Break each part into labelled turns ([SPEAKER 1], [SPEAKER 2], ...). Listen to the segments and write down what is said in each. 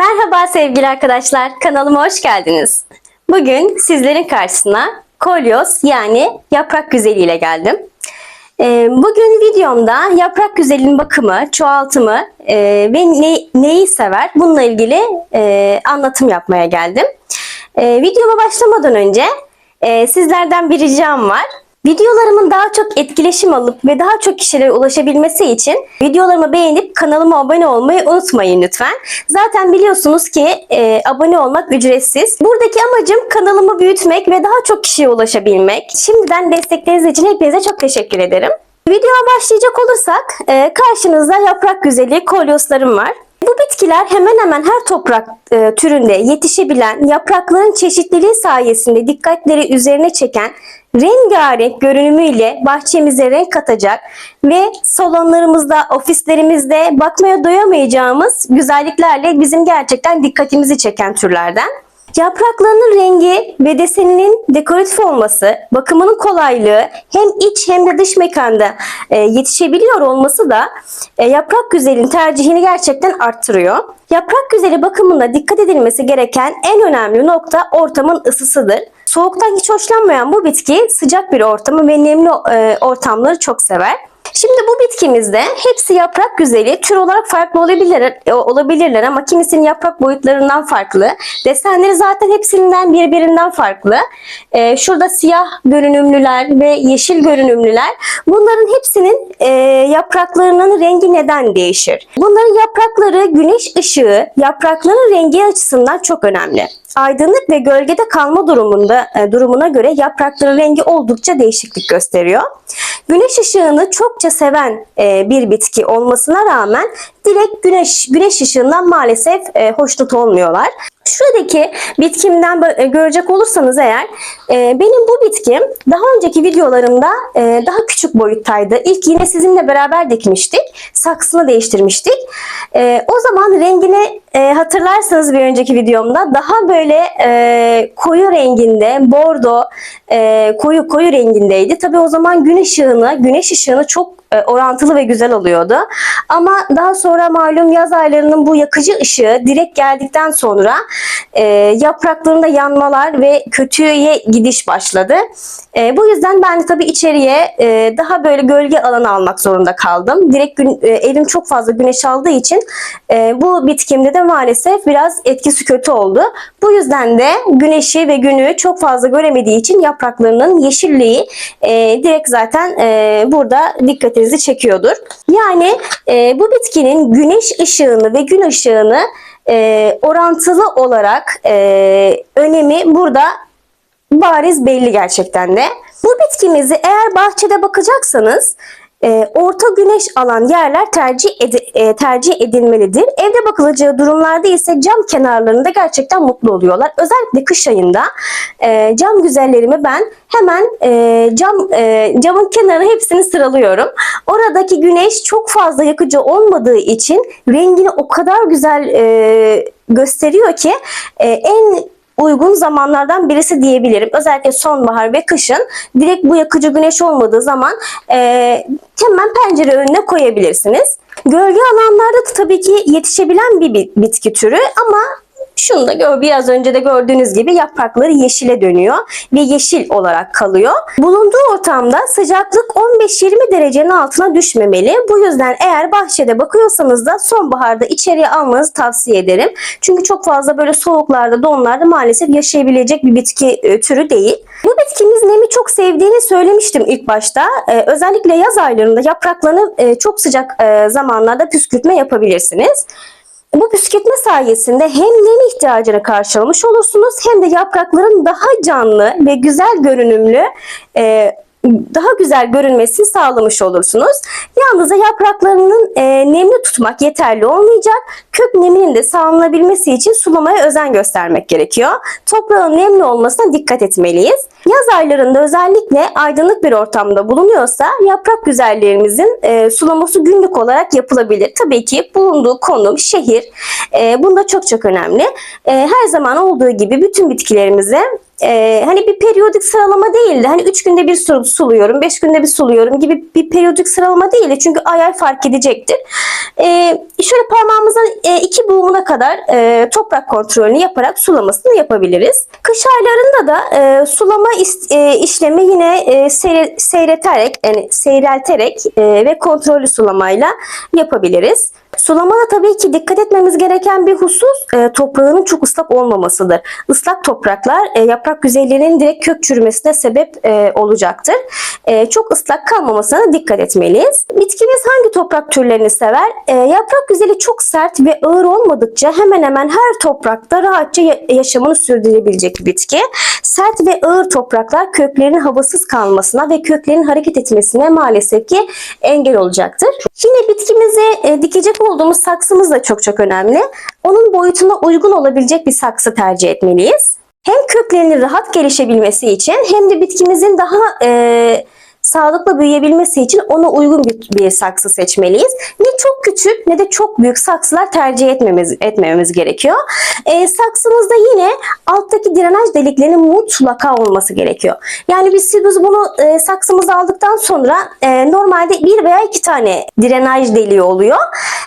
[SPEAKER 1] Merhaba sevgili arkadaşlar, kanalıma hoş geldiniz. Bugün sizlerin karşısına kolyoz yani yaprak güzeli ile geldim. Ee, Bugün videomda yaprak güzelinin bakımı, çoğaltımı e, ve ne- neyi sever bununla ilgili e, anlatım yapmaya geldim. E, Videoma başlamadan önce sizlerden bir ricam var. Videolarımın daha çok etkileşim alıp ve daha çok kişilere ulaşabilmesi için videolarımı beğenip kanalıma abone olmayı unutmayın lütfen. Zaten biliyorsunuz ki e, abone olmak ücretsiz. Buradaki amacım kanalımı büyütmek ve daha çok kişiye ulaşabilmek. Şimdiden destekleriniz için hepinize çok teşekkür ederim. Videoya başlayacak olursak e, karşınızda yaprak güzeli kolyoslarım var. Bu bitkiler hemen hemen her toprak e, türünde yetişebilen, yaprakların çeşitliliği sayesinde dikkatleri üzerine çeken rengarenk görünümüyle bahçemize renk katacak ve salonlarımızda, ofislerimizde bakmaya doyamayacağımız güzelliklerle bizim gerçekten dikkatimizi çeken türlerden. Yapraklarının rengi ve deseninin dekoratif olması, bakımının kolaylığı hem iç hem de dış mekanda e, yetişebiliyor olması da e, yaprak güzelin tercihini gerçekten arttırıyor. Yaprak güzeli bakımında dikkat edilmesi gereken en önemli nokta ortamın ısısıdır. Soğuktan hiç hoşlanmayan bu bitki sıcak bir ortamı ve nemli e, ortamları çok sever. Şimdi bu bitkimizde hepsi yaprak güzeli tür olarak farklı olabilirler, e, olabilirler ama kimisinin yaprak boyutlarından farklı. Desenleri zaten hepsinden birbirinden farklı. Ee, şurada siyah görünümlüler ve yeşil görünümlüler. Bunların hepsinin e, yapraklarının rengi neden değişir? Bunların yaprakları güneş ışığı yaprakların rengi açısından çok önemli. Aydınlık ve gölgede kalma durumunda e, durumuna göre yaprakların rengi oldukça değişiklik gösteriyor. Güneş ışığını çokça seven e, bir bitki olmasına rağmen direkt güneş güneş ışığından maalesef e, hoşnut olmuyorlar. Şuradaki bitkimden e, görecek olursanız eğer e, benim bu bitkim daha önceki videolarımda e, daha küçük boyuttaydı. İlk yine sizinle beraber dikmiştik. Saksını değiştirmiştik. O zaman rengini hatırlarsanız bir önceki videomda daha böyle koyu renginde, bordo, koyu koyu rengindeydi. Tabii o zaman gün ışığını, güneş ışığını çok orantılı ve güzel oluyordu. Ama daha sonra malum yaz aylarının bu yakıcı ışığı direkt geldikten sonra e, yapraklarında yanmalar ve kötüye gidiş başladı. E, bu yüzden ben de tabii içeriye e, daha böyle gölge alanı almak zorunda kaldım. Direkt gün, e, elim çok fazla güneş aldığı için e, bu bitkimde de maalesef biraz etkisi kötü oldu. Bu yüzden de güneşi ve günü çok fazla göremediği için yapraklarının yeşilliği e, direkt zaten e, burada dikkatinizi çekiyordur. Yani e, bu bitkinin güneş ışığını ve gün ışığını e, orantılı olarak e, önemi burada bariz belli gerçekten de. Bu bitkimizi eğer bahçede bakacaksanız e, orta güneş alan yerler tercih edi- e, tercih edilmelidir. Evde bakılacağı durumlarda ise cam kenarlarında gerçekten mutlu oluyorlar. Özellikle kış ayında e, cam güzellerimi ben hemen e, cam camın kenarı hepsini sıralıyorum. Oradaki güneş çok fazla yakıcı olmadığı için rengini o kadar güzel gösteriyor ki en uygun zamanlardan birisi diyebilirim. Özellikle sonbahar ve kışın direkt bu yakıcı güneş olmadığı zaman e, hemen pencere önüne koyabilirsiniz. Gölge alanlarda da tabii ki yetişebilen bir bi- bitki türü ama şunu da gör, biraz önce de gördüğünüz gibi yaprakları yeşile dönüyor ve yeşil olarak kalıyor. Bulunduğu ortamda sıcaklık 15-20 derecenin altına düşmemeli. Bu yüzden eğer bahçede bakıyorsanız da sonbaharda içeriye almanızı tavsiye ederim. Çünkü çok fazla böyle soğuklarda, donlarda maalesef yaşayabilecek bir bitki e, türü değil. Bu bitkimiz nemi çok sevdiğini söylemiştim ilk başta. Ee, özellikle yaz aylarında yapraklarını e, çok sıcak e, zamanlarda püskürtme yapabilirsiniz. Bu püskürtme sayesinde hem nem ihtiyacını karşılamış olursunuz hem de yaprakların daha canlı ve güzel görünümlü e, daha güzel görünmesini sağlamış olursunuz. Yalnızca yapraklarının e, nemli tutmak yeterli olmayacak. Kök neminin de sağlanabilmesi için sulamaya özen göstermek gerekiyor. Toprağın nemli olmasına dikkat etmeliyiz. Yaz aylarında özellikle aydınlık bir ortamda bulunuyorsa yaprak güzellerimizin e, sulaması günlük olarak yapılabilir. Tabii ki bulunduğu konum, şehir e, bunda çok çok önemli. E, her zaman olduğu gibi bütün bitkilerimize e, hani bir periyodik sıralama değildi. Hani 3 günde bir su- suluyorum, 5 günde bir suluyorum gibi bir periyodik sıralama değildi. Çünkü ay ay fark edecektir. E, şöyle parmağımızın e, iki buğumuna kadar e, toprak kontrolünü yaparak sulamasını yapabiliriz. Kış aylarında da e, sulama is- e, işlemi yine e, seyre- seyreterek, yani seyrelterek e, ve kontrollü sulamayla yapabiliriz. Sulamada tabii ki dikkat etmemiz gereken bir husus e, toprağının çok ıslak olmamasıdır. Islak topraklar e, yaprak yüzeylerinin direkt kök çürümesine sebep e, olacaktır. E, çok ıslak kalmamasına dikkat etmeliyiz. Bitkimiz hangi toprak türlerini sever? E, yaprak yüzeyi çok sert ve ağır olmadıkça hemen hemen her toprakta rahatça ya- yaşamını sürdürebilecek bir bitki. Sert ve ağır topraklar köklerinin havasız kalmasına ve köklerin hareket etmesine maalesef ki engel olacaktır. Yine bitkimizi e, dikecek olduğumuz saksımız da çok çok önemli. Onun boyutuna uygun olabilecek bir saksı tercih etmeliyiz. Hem köklerinin rahat gelişebilmesi için hem de bitkimizin daha e, sağlıklı büyüyebilmesi için ona uygun bir, saksı seçmeliyiz. Ne çok küçük ne de çok büyük saksılar tercih etmemiz, etmememiz gerekiyor. E, saksımızda yine alttaki drenaj deliklerinin mutlaka olması gerekiyor. Yani biz, biz bunu e, saksımıza aldıktan sonra e, normalde bir veya iki tane drenaj deliği oluyor.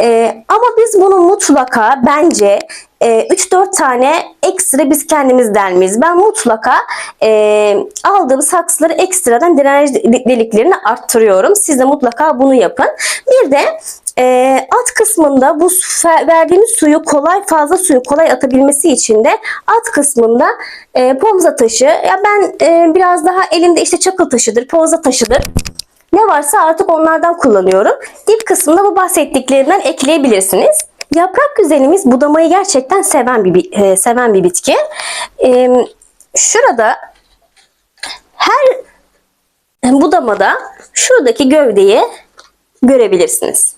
[SPEAKER 1] E, ama biz bunu mutlaka bence e, 3-4 tane ekstra biz kendimiz delmeyiz. Ben mutlaka e, aldığım saksıları ekstradan drenaj de- deliklerini arttırıyorum. Siz de mutlaka bunu yapın. Bir de e, alt kısmında bu verdiğimiz suyu kolay fazla suyu kolay atabilmesi için de alt kısmında e, pomza taşı ya ben e, biraz daha elimde işte çakıl taşıdır, pomza taşıdır. Ne varsa artık onlardan kullanıyorum. Dip kısmında bu bahsettiklerinden ekleyebilirsiniz. Yaprak güzelimiz budamayı gerçekten seven bir bi- e, seven bir bitki. E, şurada her budamada şuradaki gövdeyi görebilirsiniz.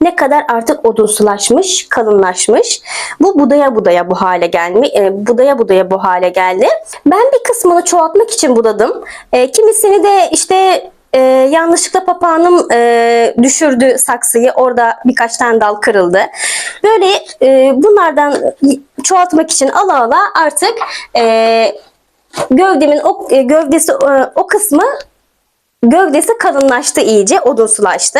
[SPEAKER 1] Ne kadar artık odunsulaşmış, kalınlaşmış. Bu budaya budaya bu hale geldi. E, budaya budaya bu hale geldi. Ben bir kısmını çoğaltmak için budadım. E, kimisini de işte e, yanlışlıkla papağanım e, düşürdü saksıyı. Orada birkaç tane dal kırıldı. Böyle e, bunlardan çoğaltmak için ala ala artık e, gövdemin o e, gövdesi e, o kısmı Gövdesi kalınlaştı iyice, odunsulaştı.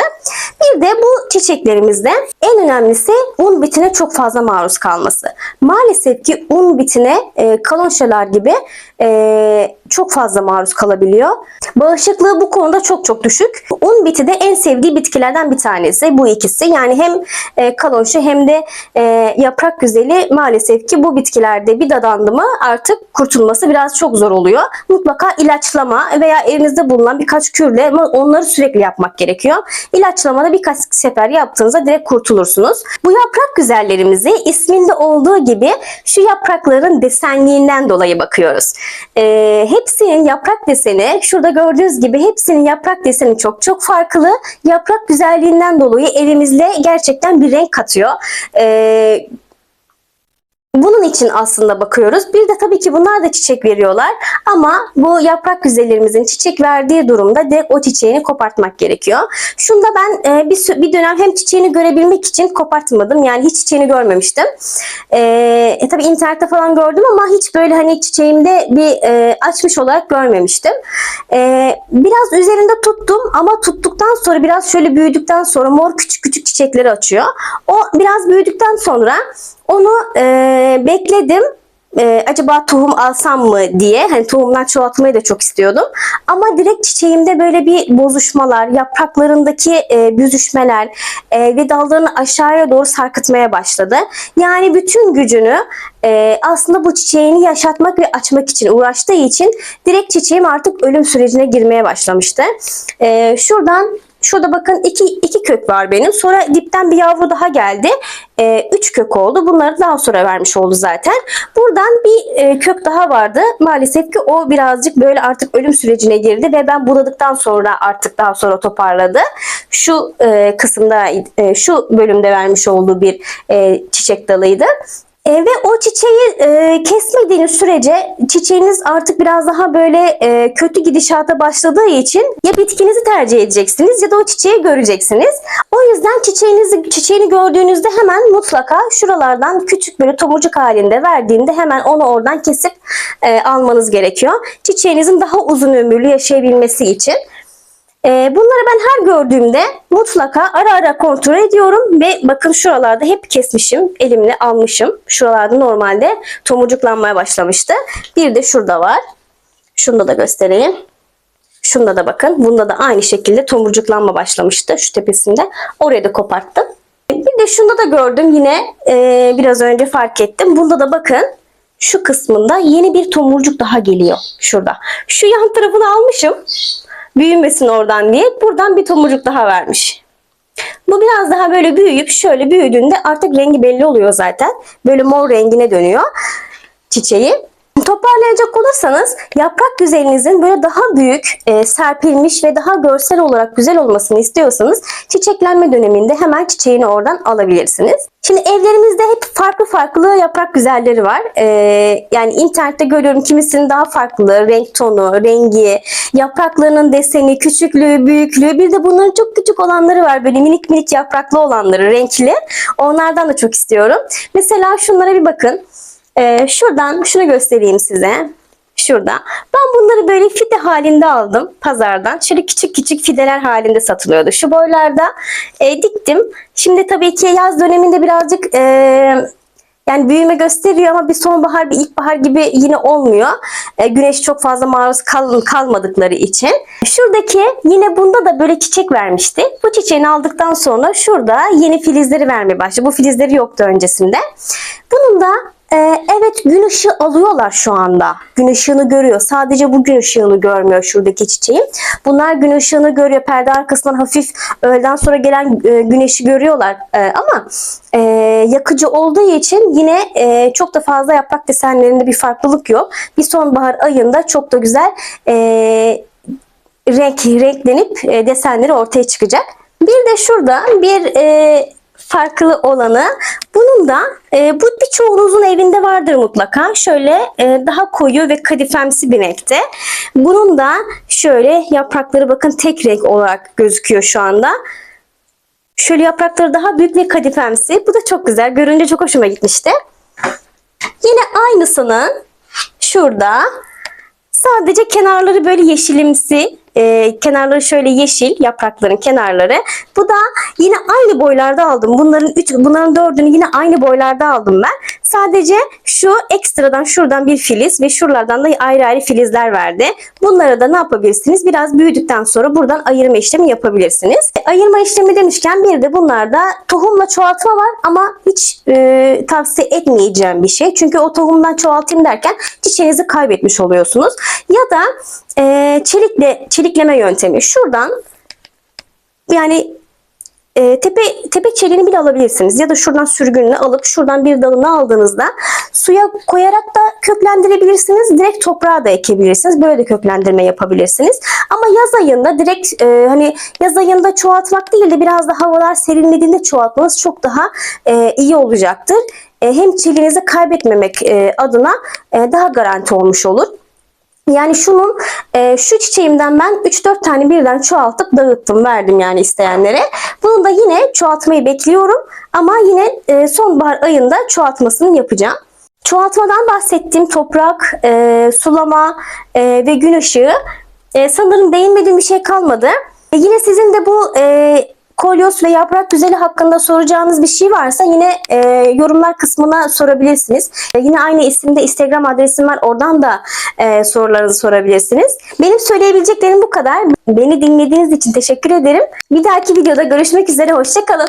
[SPEAKER 1] Bir de bu çiçeklerimizde en önemlisi un bitine çok fazla maruz kalması. Maalesef ki un bitine e, kalonşalar gibi e, çok fazla maruz kalabiliyor. Bağışıklığı bu konuda çok çok düşük. Un biti de en sevdiği bitkilerden bir tanesi bu ikisi. Yani hem e, kalonşa hem de e, yaprak güzeli maalesef ki bu bitkilerde bir dadandı mı artık kurtulması biraz çok zor oluyor. Mutlaka ilaçlama veya elinizde bulunan birkaç kürle ama onları sürekli yapmak gerekiyor. İlaçlamada birkaç sefer yaptığınızda direkt kurtulursunuz. Bu yaprak güzellerimizi isminde olduğu gibi şu yaprakların desenliğinden dolayı bakıyoruz. Ee, hepsinin yaprak deseni şurada gördüğünüz gibi hepsinin yaprak deseni çok çok farklı. Yaprak güzelliğinden dolayı evimizde gerçekten bir renk katıyor. Ee, bunun için aslında bakıyoruz. Bir de tabii ki bunlar da çiçek veriyorlar. Ama bu yaprak güzellerimizin çiçek verdiği durumda direkt o çiçeğini kopartmak gerekiyor. Şunda ben e, bir, bir dönem hem çiçeğini görebilmek için kopartmadım. Yani hiç çiçeğini görmemiştim. E, e, tabii internette falan gördüm ama hiç böyle hani çiçeğimde bir e, açmış olarak görmemiştim. E, biraz üzerinde tuttum ama tuttuktan sonra biraz şöyle büyüdükten sonra mor küçük küçük çiçekleri açıyor. O biraz büyüdükten sonra onu e, bekledim. E, acaba tohum alsam mı diye. Hani tohumdan çoğaltmayı da çok istiyordum. Ama direkt çiçeğimde böyle bir bozuşmalar, yapraklarındaki e, büzüşmeler e, ve dallarını aşağıya doğru sarkıtmaya başladı. Yani bütün gücünü e, aslında bu çiçeğini yaşatmak ve açmak için uğraştığı için direkt çiçeğim artık ölüm sürecine girmeye başlamıştı. E, şuradan Şurada bakın iki, iki kök var benim. Sonra dipten bir yavru daha geldi. Ee, üç kök oldu. Bunları daha sonra vermiş oldu zaten. Buradan bir e, kök daha vardı. Maalesef ki o birazcık böyle artık ölüm sürecine girdi ve ben buladıktan sonra artık daha sonra toparladı. Şu e, kısımda e, şu bölümde vermiş olduğu bir e, çiçek dalıydı. E, ve o çiçeği e, kesmediğiniz sürece çiçeğiniz artık biraz daha böyle e, kötü gidişata başladığı için ya bitkinizi tercih edeceksiniz ya da o çiçeği göreceksiniz. O yüzden çiçeğinizi çiçeğini gördüğünüzde hemen mutlaka şuralardan küçük böyle tomurcuk halinde verdiğinde hemen onu oradan kesip e, almanız gerekiyor. Çiçeğinizin daha uzun ömürlü yaşayabilmesi için. Ee, bunları ben her gördüğümde mutlaka ara ara kontrol ediyorum ve bakın şuralarda hep kesmişim. Elimle almışım. Şuralarda normalde tomurcuklanmaya başlamıştı. Bir de şurada var. Şunu da göstereyim. Şunda da bakın. Bunda da aynı şekilde tomurcuklanma başlamıştı şu tepesinde. Orayı da koparttım. Bir de şunda da gördüm yine e, biraz önce fark ettim. Bunda da bakın şu kısmında yeni bir tomurcuk daha geliyor şurada. Şu yan tarafını almışım büyümesin oradan diye buradan bir tomurcuk daha vermiş. Bu biraz daha böyle büyüyüp şöyle büyüdüğünde artık rengi belli oluyor zaten. Böyle mor rengine dönüyor çiçeği. Toparlayacak olursanız yaprak güzelinizin böyle daha büyük, e, serpilmiş ve daha görsel olarak güzel olmasını istiyorsanız çiçeklenme döneminde hemen çiçeğini oradan alabilirsiniz. Şimdi evlerimizde hep farklı farklı yaprak güzelleri var. E, yani internette görüyorum kimisinin daha farklı renk tonu, rengi, yapraklarının deseni, küçüklüğü, büyüklüğü. Bir de bunların çok küçük olanları var böyle minik minik yapraklı olanları, renkli. Onlardan da çok istiyorum. Mesela şunlara bir bakın. Ee, şuradan şunu göstereyim size. Şurada. Ben bunları böyle fide halinde aldım pazardan. Şöyle küçük küçük fideler halinde satılıyordu. Şu boylarda e, diktim. Şimdi tabii ki yaz döneminde birazcık e, yani büyüme gösteriyor ama bir sonbahar bir ilkbahar gibi yine olmuyor. E, güneş çok fazla maruz kal, kalmadıkları için. Şuradaki yine bunda da böyle çiçek vermişti. Bu çiçeğini aldıktan sonra şurada yeni filizleri vermeye başladı. Bu filizleri yoktu öncesinde. Bunun da ee, evet gün ışığı alıyorlar şu anda. Gün ışığını görüyor. Sadece bu gün ışığını görmüyor şuradaki çiçeğim. Bunlar gün ışığını görüyor. Perde arkasından hafif öğleden sonra gelen e, güneşi görüyorlar. E, ama e, yakıcı olduğu için yine e, çok da fazla yaprak desenlerinde bir farklılık yok. Bir sonbahar ayında çok da güzel e, renk renklenip e, desenleri ortaya çıkacak. Bir de şurada bir e, farklı olanı. Bunun da e, bu birçoğunuzun evinde vardır mutlaka. Şöyle e, daha koyu ve kadifemsi bir renkte. Bunun da şöyle yaprakları bakın tek renk olarak gözüküyor şu anda. Şöyle yaprakları daha büyük ve kadifemsi. Bu da çok güzel. Görünce çok hoşuma gitmişti. Yine aynısının şurada sadece kenarları böyle yeşilimsi e, kenarları şöyle yeşil yaprakların kenarları. Bu da yine aynı boylarda aldım. Bunların üç, bunların dördünü yine aynı boylarda aldım ben. Sadece şu ekstradan şuradan bir filiz ve şuralardan da ayrı ayrı filizler verdi. Bunları da ne yapabilirsiniz? Biraz büyüdükten sonra buradan ayırma işlemi yapabilirsiniz. E, ayırma işlemi demişken bir de bunlarda tohumla çoğaltma var ama hiç e, tavsiye etmeyeceğim bir şey. Çünkü o tohumdan çoğaltayım derken çiçeğinizi kaybetmiş oluyorsunuz. Ya da e, çelikle çelikleme yöntemi. Şuradan yani e, tepe tepe çeliğini bile alabilirsiniz ya da şuradan sürgününü alıp şuradan bir dalını aldığınızda suya koyarak da köklendirebilirsiniz. Direkt toprağa da ekebilirsiniz. Böyle de köklendirme yapabilirsiniz. Ama yaz ayında direkt e, hani yaz ayında çoğaltmak değil de biraz da havalar serinlediğinde çoğaltmanız çok daha e, iyi olacaktır. E, hem çeliğinizi kaybetmemek e, adına e, daha garanti olmuş olur. Yani şunun e, şu çiçeğimden ben 3-4 tane birden çoğaltıp dağıttım verdim yani isteyenlere. Bunu da yine çoğaltmayı bekliyorum ama yine e, sonbahar ayında çoğaltmasını yapacağım. Çoğaltmadan bahsettiğim toprak, e, sulama e, ve gün ışığı e, sanırım değinmediğim bir şey kalmadı. E, yine sizin de bu e, kolyos ve yaprak güzeli hakkında soracağınız bir şey varsa yine e, yorumlar kısmına sorabilirsiniz. E, yine aynı isimde Instagram adresim var. Oradan da e, sorularınızı sorabilirsiniz. Benim söyleyebileceklerim bu kadar. Beni dinlediğiniz için teşekkür ederim. Bir dahaki videoda görüşmek üzere. Hoşçakalın.